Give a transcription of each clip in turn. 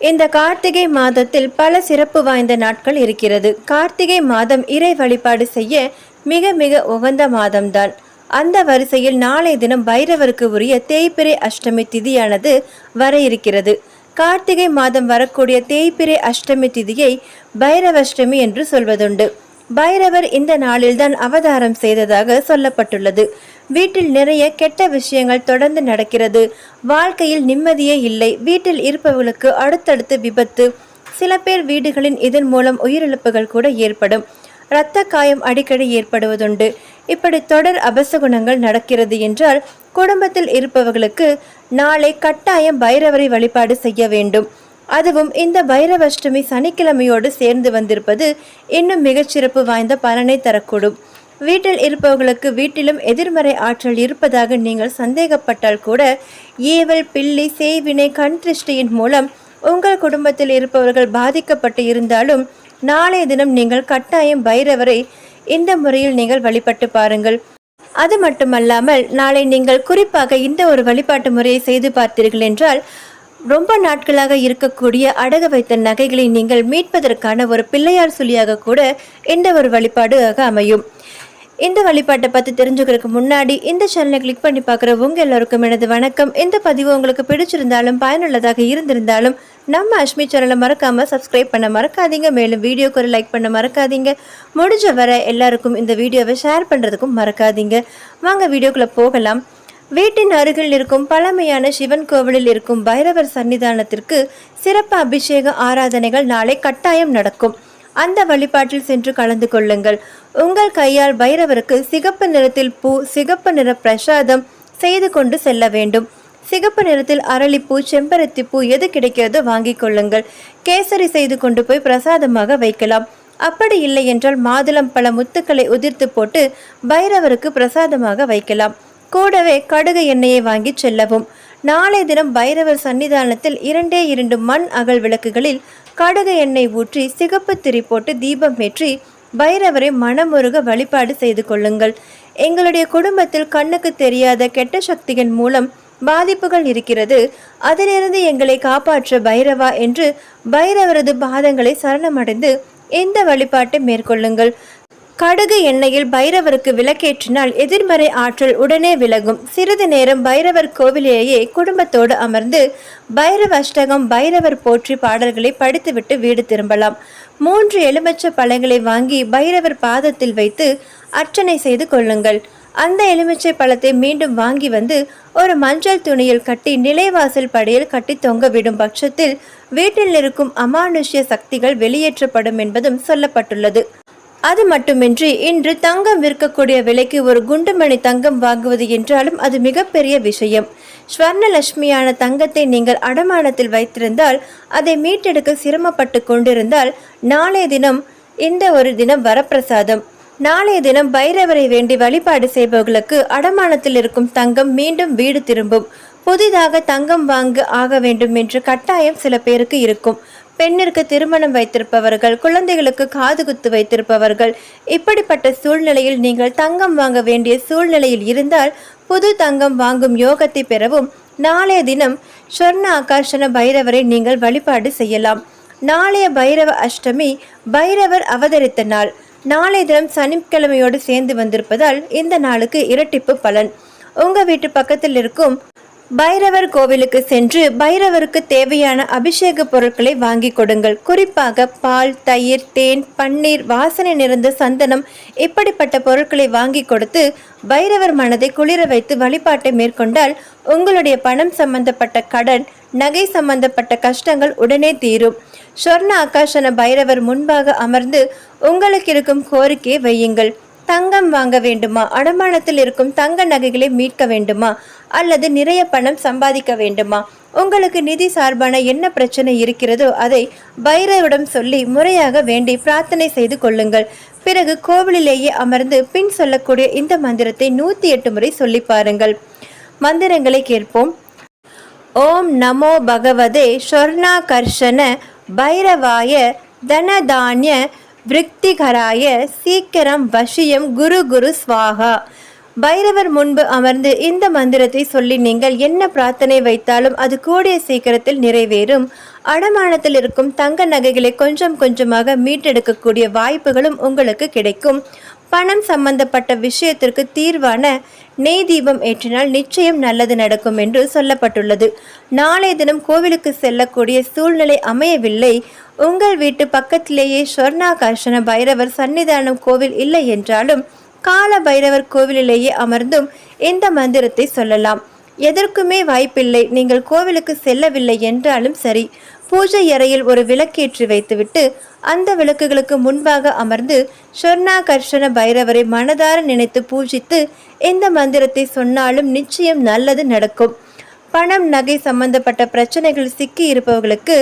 இந்த கார்த்திகை மாதத்தில் பல சிறப்பு வாய்ந்த நாட்கள் இருக்கிறது. கார்த்திகை மாதம் இறை வழிபாடு செய்ய மிக மிக உகந்த மாதம்தான். அந்த வரிசையில் நாளை தினம் பைரவருக்கு உரிய தேய்பிரை அஷ்டமி திதியானது வர இருக்கிறது. கார்த்திகை மாதம் வரக்கூடிய தேய்பிரை அஷ்டமி திதியை பைரவஷ்டமி என்று சொல்வதுண்டு. பைரவர் இந்த நாளில்தான் அவதாரம் செய்ததாக சொல்லப்பட்டுள்ளது. வீட்டில் நிறைய கெட்ட விஷயங்கள் தொடர்ந்து நடக்கிறது. வாழ்க்கையில் நிம்மதியே இல்லை. வீட்டில் இருப்பவர்களுக்கு அடுத்தடுத்து விபத்து. சில பேர் வீடுகளின் இதன் மூலம் உயிரிழப்புகள் கூட ஏற்படும். இரத்த காயம் அடிக்கடி ஏற்படுவதுண்டு. இப்படி தொடர் அபசகுணங்கள் நடக்கிறது என்றால் குடும்பத்தில் இருப்பவர்களுக்கு நாளை கட்டாயம் பைரவரை வழிபாடு செய்ய வேண்டும். அதுவும் இந்த பைரவஷ்டமி சனிக்கிழமையோடு சேர்ந்து வந்திருப்பது இன்னும் மிகச்சிறப்பு வாய்ந்த பலனை தரக்கூடும். வீட்டில் இருப்பவர்களுக்கு வீட்டிலும் எதிர்மறை ஆற்றல் இருப்பதாக நீங்கள் சந்தேகப்பட்டால் கூட ஏவல் பில்லி சேவினை கண் திருஷ்டியின் மூலம் உங்கள் குடும்பத்தில் இருப்பவர்கள் பாதிக்கப்பட்டு இருந்தாலும் நாளைய தினம் நீங்கள் கட்டாயம் பைரவரை இந்த முறையில் நீங்கள் வழிபட்டு பாருங்கள். அது மட்டுமல்லாமல் நாளை நீங்கள் குறிப்பாக இந்த ஒரு வழிபாட்டு முறையை செய்து பார்த்தீர்கள் என்றால் ரொம்ப நாட்களாக இருக்கக்கூடிய அடகு வைத்த நகைகளை நீங்கள் மீட்பதற்கான ஒரு பிள்ளையார் சொல்லியாக கூட இந்த ஒரு வழிபாடு அமையும். இந்த வழிபாட்டை பற்றி தெரிஞ்சுக்கிறதுக்கு முன்னாடி இந்த சேனலை கிளிக் பண்ணி பார்க்குற உங்கள் எல்லாருக்கும் எனது வணக்கம். இந்த பதிவு உங்களுக்கு பிடிச்சிருந்தாலும் பயனுள்ளதாக இருந்திருந்தாலும் நம்ம அஷ்மி சேனலை மறக்காமல் சப்ஸ்கிரைப் பண்ண மறக்காதீங்க. மேலும் வீடியோக்கு ஒரு லைக் பண்ண மறக்காதீங்க. முடிஞ்ச வர எல்லாருக்கும் இந்த வீடியோவை ஷேர் பண்ணுறதுக்கும் மறக்காதீங்க. வாங்க வீடியோக்குள்ளே போகலாம். வீட்டின் அருகில் இருக்கும் பழமையான சிவன் கோவிலில் இருக்கும் பைரவர் சன்னிதானத்திற்கு சிறப்பு அபிஷேக ஆராதனைகள் நாளை கட்டாயம் நடக்கும். அந்த வழிபாட்டில் சென்று கலந்து கொள்ளுங்கள். உங்கள் கையால் பைரவருக்கு சிகப்பு நிறத்தில் பூ சிகப்பு நிற பிரசாதம் செய்து கொண்டு செல்ல வேண்டும். சிகப்பு நிறத்தில் அரளிப்பூ செம்பருத்தி பூ எது கிடைக்கிறதோ வாங்கி கொள்ளுங்கள். கேசரி செய்து கொண்டு போய் பிரசாதமாக வைக்கலாம். அப்படி இல்லை என்றால் மாதுளம் பல முத்துக்களை உதிர்த்து போட்டு பைரவருக்கு பிரசாதமாக வைக்கலாம். கூடவே கடுகு எண்ணெயை வாங்கி செல்லவும். நாளை தினம் பைரவர் சன்னிதானத்தில் இரண்டே இரண்டு மண் அகல் விளக்குகளில் கடுகு எண்ணெய் ஊற்றி சிகப்பு திரி போட்டு தீபம் ஏற்றி பைரவரை மனமுருக வழிபாடு செய்து கொள்ளுங்கள். எங்களுடைய குடும்பத்தில் கண்ணுக்கு தெரியாத கெட்ட சக்திகள் மூலம் பாதிப்புகள் இருக்கிறது. அதிலிருந்து எங்களை காப்பாற்ற பைரவா என்று பைரவரது பாதங்களை சரணமடைந்து இந்த வழிபாட்டை மேற்கொள்ளுங்கள். கடுகு எண்ணெயில் பைரவருக்கு விளக்கேற்றினால் எதிர்மறை ஆற்றல் உடனே விலகும். சிறிது நேரம் பைரவர் கோவிலேயே குடும்பத்தோடு அமர்ந்து பைரவ அஷ்டகம் பைரவர் போற்றி பாடல்களை படித்துவிட்டு வீடு திரும்பலாம். மூன்று எலுமிச்ச பழங்களை வாங்கி பைரவர் பாதத்தில் வைத்து அர்ச்சனை செய்து கொள்ளுங்கள். அந்த எலுமிச்சை பழத்தை மீண்டும் வாங்கி வந்து ஒரு மஞ்சள் துணியில் கட்டி நிலைவாசல் படியில் கட்டி தொங்க விடும் பட்சத்தில் வீட்டில் இருக்கும் அமானுஷ்ய சக்திகள் வெளியேற்றப்படும் என்பதும் சொல்லப்பட்டுள்ளது. அது மட்டுமின்றி இன்று தங்கம் விற்கக்கூடிய விலைக்கு ஒரு குண்டுமணி தங்கம் வாங்குவது என்றாலும் அது மிகப்பெரிய விஷயம். ஸ்வர்ணலட்சுமியான தங்கத்தை நீங்கள் அடமானத்தில் வைத்திருந்தால் அதை மீட்டெடுக்க சிரமப்பட்டு கொண்டிருந்தால் நாளைய தினம் இந்த ஒரு தினம் வரப்பிரசாதம். நாளைய தினம் பைரவரை வேண்டி வழிபாடு செய்பவர்களுக்கு அடமானத்தில் இருக்கும் தங்கம் மீண்டும் வீடு திரும்பும். புதிதாக தங்கம் வாங்க ஆக வேண்டும் என்று கட்டாயம் சில பேருக்கு இருக்கும். பெண்ணிற்கு திருமணம் வைத்திருப்பவர்கள் குழந்தைகளுக்கு காது குத்து வைத்திருப்பவர்கள் இப்படிப்பட்ட சூழ்நிலையில் நீங்கள் தங்கம் வாங்க வேண்டிய சூழ்நிலையில் இருந்தால் புது தங்கம் வாங்கும் யோகத்தை பெறவும் நாளைய தினம் சொர்ண ஆகர்ஷண பைரவரை நீங்கள் வழிபாடு செய்யலாம். நாளைய பைரவ அஷ்டமி பைரவர் அவதரித்த நாள். நாளைய தினம் சனிக்கிழமையோடு சேர்ந்து வந்திருப்பதால் இந்த நாளுக்கு இரட்டிப்பு பலன். உங்கள் வீட்டு பக்கத்தில் இருக்கும் பைரவர் கோவிலுக்கு சென்று பைரவருக்கு தேவையான அபிஷேக பொருட்களை வாங்கி கொடுங்கள். குறிப்பாக பால் தயிர் தேன் பன்னீர் வாசனை நிறைந்த சந்தனம் இப்படிப்பட்ட பொருட்களை வாங்கி கொடுத்து பைரவர் மனதை குளிர வைத்து வழிபாட்டை மேற்கொண்டால் உங்களுடைய பணம் சம்பந்தப்பட்ட கடன் நகை சம்பந்தப்பட்ட கஷ்டங்கள் உடனே தீரும். சொர்ண ஆகாஷன பைரவர் முன்பாக அமர்ந்து உங்களுக்கு இருக்கும் கோரிக்கையை வையுங்கள். தங்கம் வாங்க வேண்டுமா? அடமானத்தில் இருக்கும் தங்க நகைகளை மீட்க வேண்டுமா? அல்லது நிறைய பணம் சம்பாதிக்க வேண்டுமா? உங்களுக்கு நிதி சார்பான என்ன பிரச்சனை இருக்கிறதோ அதை பைரவிடம் சொல்லி முறையாக வேண்டி பிரார்த்தனை செய்து கொள்ளுங்கள். பிறகு கோவிலிலேயே அமர்ந்து பின் சொல்லக்கூடிய இந்த மந்திரத்தை நூற்றி எட்டு முறை சொல்லி பாருங்கள். மந்திரங்களை கேட்போம். ஓம் நமோ பகவதே ஸ்வர்ணாகர்ஷண பைரவாய தனதானிய விருத்திகராய சீக்கிரம் வசியம் குரு குரு ஸ்வாகா. பைரவர் முன்பு அமர்ந்து இந்த மந்திரத்தை சொல்லி நீங்கள் என்ன பிரார்த்தனை வைத்தாலும் அது கூடிய சீக்கிரத்தில் நிறைவேறும். அடமானத்தில் இருக்கும் தங்க நகைகளை கொஞ்சம் கொஞ்சமாக மீட்டெடுக்கக்கூடிய வாய்ப்புகளும் உங்களுக்கு கிடைக்கும். பணம் சம்பந்தப்பட்ட விஷயத்திற்கு தீர்வான நெய் தீபம் ஏற்றினால் நிச்சயம் நல்லது நடக்கும் என்று சொல்லப்பட்டுள்ளது. நாளைய தினம் கோவிலுக்கு செல்லக்கூடிய சூழ்நிலை அமையவில்லை. உங்கள் வீட்டு பக்கத்திலேயே ஸ்வர்ணாகர்ஷண பைரவர் சன்னிதானம் கோவில் இல்லை என்றாலும் கால பைரவர் கோவிலிலேயே அமர்ந்தும் இந்த மந்திரத்தை சொல்லலாம். எதற்குமே வாய்ப்பில்லை. நீங்கள் கோவிலுக்கு செல்லவில்லை என்றாலும் சரி. பூஜை அறையில் ஒரு விளக்கேற்றி வைத்துவிட்டு அந்த விளக்குகளுக்கு முன்பாக அமர்ந்து சொர்ணாகர்ஷண பைரவரை மனதார நினைத்து பூஜித்து இந்த மந்திரத்தை சொன்னாலும் நிச்சயம் நல்லது நடக்கும். பணம் நகை சம்பந்தப்பட்ட பிரச்சனைகள் சிக்கி இருப்பவர்களுக்கு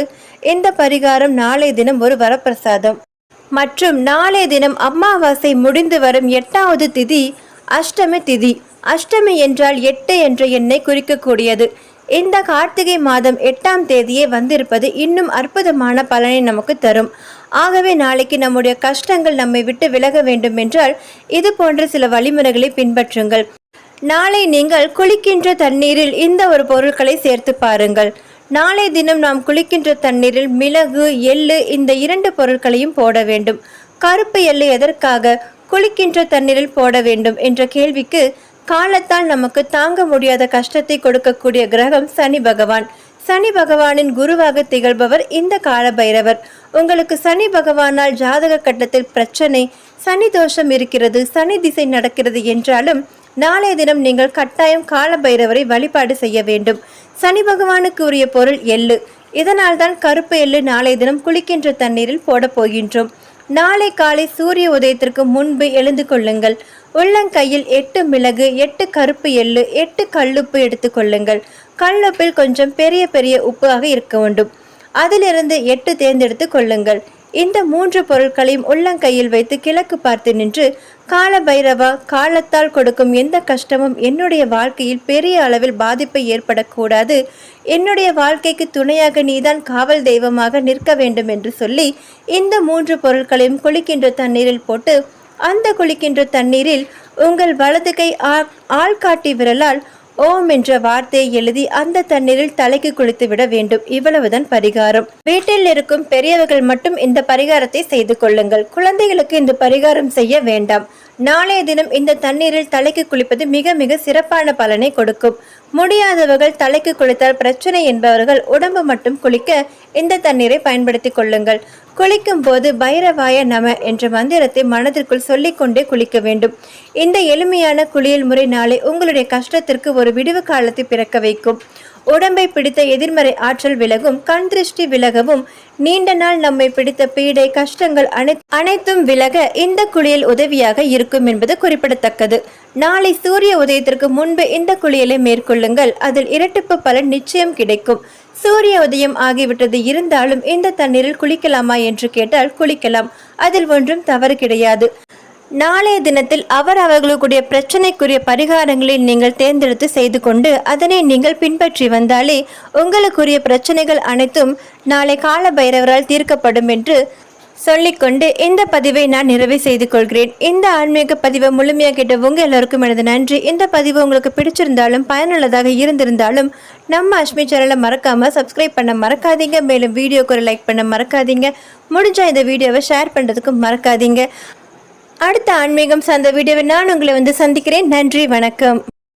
இந்த பரிகாரம் நாளை தினம் ஒரு வரப்பிரசாதம். மற்றும் நாளைய தினம் அமாவாசை முடிந்து வரும் எட்டாவது திதி அஷ்டமி திதி. அஷ்டமி என்றால் எட்டு என்ற எண்ணை குறிக்கக்கூடியது. இந்த கார்த்திகை மாதம் எட்டாம் தேதியே வந்திருப்பது இன்னும் அற்புதமான பலனை நமக்கு தரும். ஆகவே நாளைக்கு நம்முடைய கஷ்டங்கள் நம்மை விட்டு விலக வேண்டும் என்றால் இது போன்ற சில வழிமுறைகளை பின்பற்றுங்கள். நாளை நீங்கள் குளிக்கின்ற தண்ணீரில் இந்த ஒரு பொருட்களை சேர்த்து பாருங்கள். நாளை தினம் நாம் குளிக்கின்ற தண்ணீரில் மிளகு எள்ளு இந்த இரண்டு பொருட்களையும் போட வேண்டும். கருப்பு எள்ளு எதற்காக குளிக்கின்ற தண்ணீரில் போட வேண்டும் என்ற கேள்விக்கு காலத்தால் நமக்கு தாங்க முடியாத கஷ்டத்தை கொடுக்கக்கூடிய கிரகம் சனி பகவான். சனி பகவானின் குருவாக திகழ்பவர் இந்த கால பைரவர் உங்களுக்கு சனி பகவானால் ஜாதக கட்டத்தில் பிரச்சனை சனி தோஷம் இருக்கிறது சனி திசை நடக்கிறது என்றாலும் நாளைய தினம் நீங்கள் கட்டாயம் கால பைரவரை வழிபாடு செய்ய வேண்டும். சனி பகவானுக்கு உரிய பொருள் எள்ளு. இதனால் தான் கருப்பு எள்ளு நாளைய தினம் குளிக்கின்ற தண்ணீரில் போடப் போகின்றோம். நாளை காலை சூரிய உதயத்திற்கு முன்பு எழுந்து கொள்ளுங்கள். உள்ளங்கையில் எட்டு மிளகு எட்டு கருப்பு எள்ளு எட்டு கல்லுப்பு எடுத்துக்கொள்ளுங்கள் கல்லுப்பில் கொஞ்சம் பெரிய பெரிய உப்பாக இருக்க வேண்டும். அதிலிருந்து எட்டு தேர்ந்தெடுத்து கொள்ளுங்கள். இந்த மூன்று பொருட்களையும் உள்ளங்கையில் வைத்து கிழக்கு பார்த்து நின்று கால பைரவா காலத்தால் கொடுக்கும் எந்த கஷ்டமும் என்னுடைய வாழ்க்கையில் பெரிய அளவில் பாதிப்பை ஏற்படக்கூடாது. என்னுடைய வாழ்க்கைக்கு துணையாக நீதான் காவல் தெய்வமாக நிற்க வேண்டும் என்று சொல்லி இந்த மூன்று பொருட்களையும் குளிக்கின்ற தண்ணீரில் போட்டு அந்த குளிக்கின்ற தண்ணீரில் உங்கள் வலது கை ஆள்காட்டி விரலால் ஓம் என்ற வார்த்தையை எழுதி அந்த தண்ணீரில் தலைக்கு குளித்து விட வேண்டும். இவ்வளவுதான் பரிகாரம். வீட்டில் இருக்கும் பெரியவர்கள் மட்டும் இந்த பரிகாரத்தை செய்து கொள்ளுங்கள். குழந்தைகளுக்கு இந்த பரிகாரம் செய்ய வேண்டாம். நாளைய தினம் இந்த தண்ணீரில் தலைக்கு குளிப்பது மிக மிக சிறப்பான பலனை கொடுக்கும். முடியாதவர்கள் தலைக்கு குளித்தால் பிரச்சனை என்பவர்கள் உடம்பு மட்டும் குளிக்க இந்த தண்ணீரை பயன்படுத்தி கொள்ளுங்கள். குளிக்கும் போது பைரவாய நம என்ற மந்திரத்தை மனதிற்குள் சொல்லிக்கொண்டே குளிக்க வேண்டும். இந்த எளிமையான குளியல் முறை நாளை உங்களுடைய கஷ்டத்திற்கு ஒரு விடுவு காலத்தை பிறக்க வைக்கும். உடம்பை பிடித்த எதிர்மறை ஆற்றல் விலகும் கண் திருஷ்டி விலகவும் நீண்ட நாள் நம்மை பிடித்த பீடை கஷ்டங்கள் அனைத்தும் விலக இந்த குளியல் உதவியாக இருக்கும் என்பது குறிப்பிடத்தக்கது. நாளை சூரிய உதயத்திற்கு முன்பு இந்த குளியலை மேற்கொள்ளுங்கள். அதில் இரட்டிப்பு பலன் நிச்சயம் கிடைக்கும். சூரிய உதயம் ஆகிவிட்டது இருந்தாலும் இந்த தண்ணீரில் குளிக்கலாமா என்று கேட்டால் குளிக்கலாம். அதில் ஒன்றும் தவறு கிடையாது. நாளைய தினத்தில் அவர் அவர்களுக்குரிய பிரச்சனைக்குரிய பரிகாரங்களை நீங்கள் தேர்ந்தெடுத்து செய்து கொண்டு அதனை நீங்கள் பின்பற்றி வந்தாலே உங்களுக்குரிய பிரச்சனைகள் அனைத்தும் நாளை கால பைரவரால் தீர்க்கப்படும் என்று சொல்லிக்கொண்டு இந்த பதிவை நான் நிறைவு செய்து கொள்கிறேன். இந்த ஆன்மீக பதிவை முழுமையாக கேட்ட உங்கள் எல்லோருக்கும் எனது நன்றி. இந்த பதிவு உங்களுக்கு பிடிச்சிருந்தாலும் பயனுள்ளதாக இருந்திருந்தாலும் நம்ம அஷ்மி சேனலை மறக்காமல் சப்ஸ்கிரைப் பண்ண மறக்காதீங்க. மேலும் வீடியோக்கு ஒரு லைக் பண்ண மறக்காதீங்க. முடிஞ்சால் இந்த வீடியோவை ஷேர் பண்ணுறதுக்கும் மறக்காதீங்க. அடுத்த ஆன்மீகம் சார்ந்த வீடியோவை நான் உங்களை வந்து சந்திக்கிறேன். நன்றி வணக்கம்.